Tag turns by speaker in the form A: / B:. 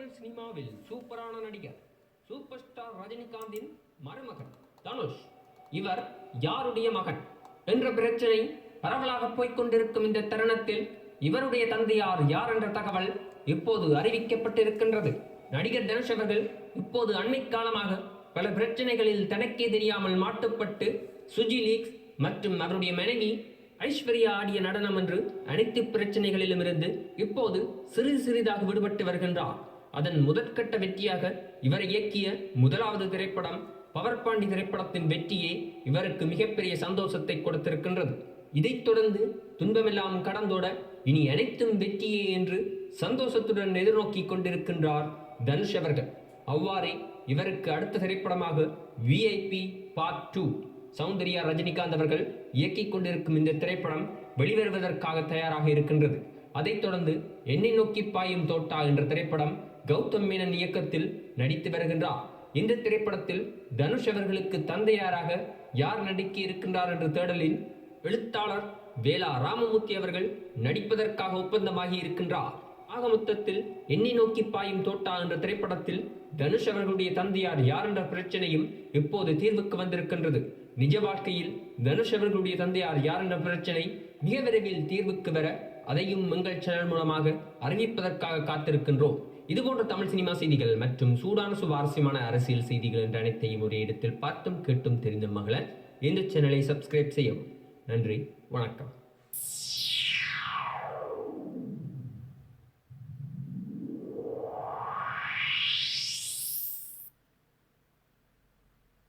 A: தமிழ் சினிமாவில் சூப்பரான நடிகர் சூப்பர் ஸ்டார் ரஜினிகாந்தின் மருமகன் தனுஷ். இவர் யாருடைய மகன் என்ற பிரச்சனை பரவலாக போய்கொண்டிருக்கும் இந்த தருணத்தில் இவருடைய தந்தையார் யார் என்ற தகவல் இப்போது அறிவிக்கப்பட்டிருக்கின்றது. நடிகர் தனுஷ் அவர்கள் இப்போது அண்மை காலமாக பல பிரச்சனைகளில் தனக்கே தெரியாமல் மாட்டுப்பட்டு சுஜி லீக்ஸ் மற்றும் அவருடைய மனைவி ஐஸ்வர்யா ஆடிய நடனம் என்று அனைத்து பிரச்சனைகளிலும் இருந்து இப்போது சிறிது சிறிதாக விடுபட்டு வருகின்றார். அதன் முதற்கட்ட வெற்றியாக இவர் இயக்கிய முதலாவது திரைப்படம் பவர் பாண்டி திரைப்படத்தின் வெற்றியே இவருக்கு மிகப்பெரிய சந்தோஷத்தை கொடுத்திருக்கின்றது. இதைத் தொடர்ந்து துன்பமெல்லாம் கடந்தோட இனி அனைத்தும் வெற்றியே என்று சந்தோஷத்துடன் எதிர்நோக்கி கொண்டிருக்கின்றார் தனுஷ் அவர்கள். அவ்வாறே இவருக்கு அடுத்த திரைப்படமாக VIP part two Soundarya Rajinikanth அவர்கள் இயக்கிக் கொண்டிருக்கும் இந்த திரைப்படம் வெளிவருவதற்காக தயாராக இருக்கின்றது. அதைத் தொடர்ந்து என்னை நோக்கி பாயும் தோட்டா என்ற திரைப்படம் கௌதம் மேனன் இயக்கத்தில் நடித்து வருகின்றார். இந்த திரைப்படத்தில் தனுஷ் அவர்களுக்கு தந்தையாராக யார் நடிக்க இருக்கின்றார் என்ற தேடலில் எழுத்தாளர் வேலா ராமமூர்த்தி அவர்கள் நடிப்பதற்காக ஒப்பந்தமாகி இருக்கின்றார். ஆக மொத்தத்தில் எண்ணி நோக்கி பாயும் தோட்டா என்ற திரைப்படத்தில் தனுஷ் அவர்களுடைய தந்தையார் யார் என்ற பிரச்சனையும் இப்போது தீர்வுக்கு வந்திருக்கின்றது. நிஜ வாழ்க்கையில் தனுஷ் அவர்களுடைய தந்தையார் யார் என்ற பிரச்சனை மிக விரைவில் தீர்வுக்கு வர அதையும் எங்கள் சேனல் மூலமாக அறிவிப்பதற்காக காத்திருக்கின்றோம். இதுபோன்ற தமிழ் சினிமா செய்திகள் மற்றும் சூடான சுவாரஸ்யமான அரசியல் செய்திகள் என்ற அனைத்தையும் ஒரே இடத்தில் பார்த்தும் கேட்டும் தெரிந்த மகள இந்த சேனலை சப்ஸ்கிரைப் செய்யவும். நன்றி வணக்கம்.